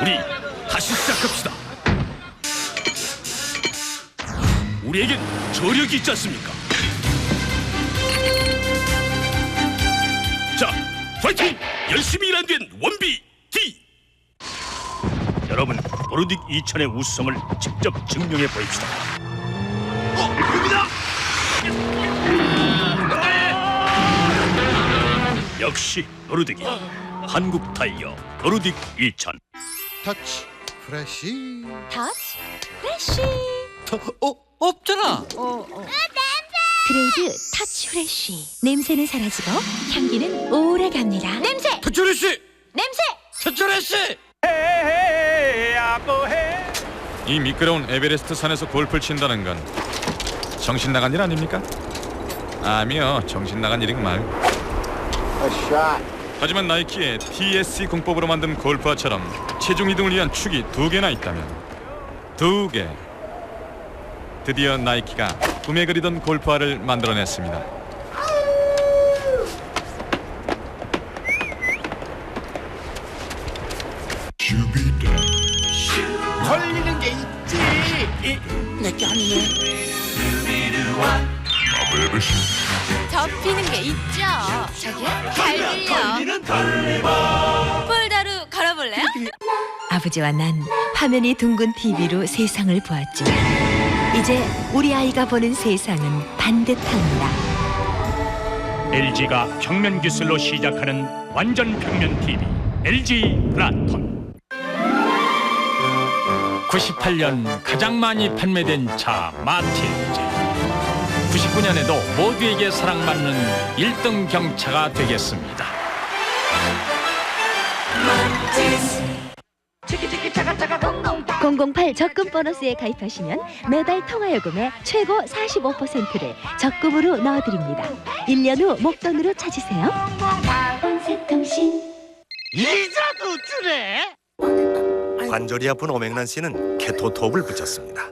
우리 다시 시작합시다. 우리에겐 저력이 있지 않습니까? 자, 파이팅! 열심히 일한 뒤엔 원비 D. 여러분, 노르딕 2000의 우수성을 직접 증명해 보입시다. 어, 여기다! 역시 노르딕이 한국 타이어 노르딕 2000. 터치 프레시 터치 프레쉬 어? 없잖아. 그레이드 터치 프레쉬 냄새는 사라지고 향기는 오래 갑니다. 냄새! 터철이 씨, 냄새! 터철이 씨. 이 미끄러운 에베레스트 산에서 골프를 친다는 건 정신 나간 일 아닙니까? 아니요, 정신 나간 일인 말. 하지만 나이키의 TSC 공법으로 만든 골프화처럼 체중 이동을 위한 축이 두 개나 있다면 두 개. 드디어 나이키가 꿈에 그리던 골프화를 만들어냈습니다. 걸리는 게 있지 내게 아니네 접히는 게 있죠. 저기요, 갈비요. 폴다루 걸어볼래요? 아버지와 난 화면이 둥근 TV로 세상을 보았지만 이제 우리 아이가 보는 세상은 반듯합니다. LG가 평면 기술로 시작하는 완전 평면 TV LG 플라톤. 98년 가장 많이 판매된 차 마틴즈. 99년에도 모두에게 사랑받는 1등 경차가 되겠습니다 008 적금 보너스에 가입하시면 매달 통화요금의 최고 45%를 적금으로 넣어드립니다. 1년 후 목돈으로 찾으세요. 이자도 주네 관절이 아픈 오맹란 씨는 케토톱을 붙였습니다.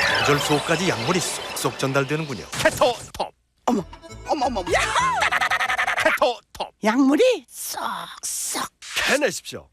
관절 속까지 약물이 쏙쏙 전달되는군요. 케토톱. 어머 어머 어머 케토톱. 약물이 쏙쏙. 해내십시오.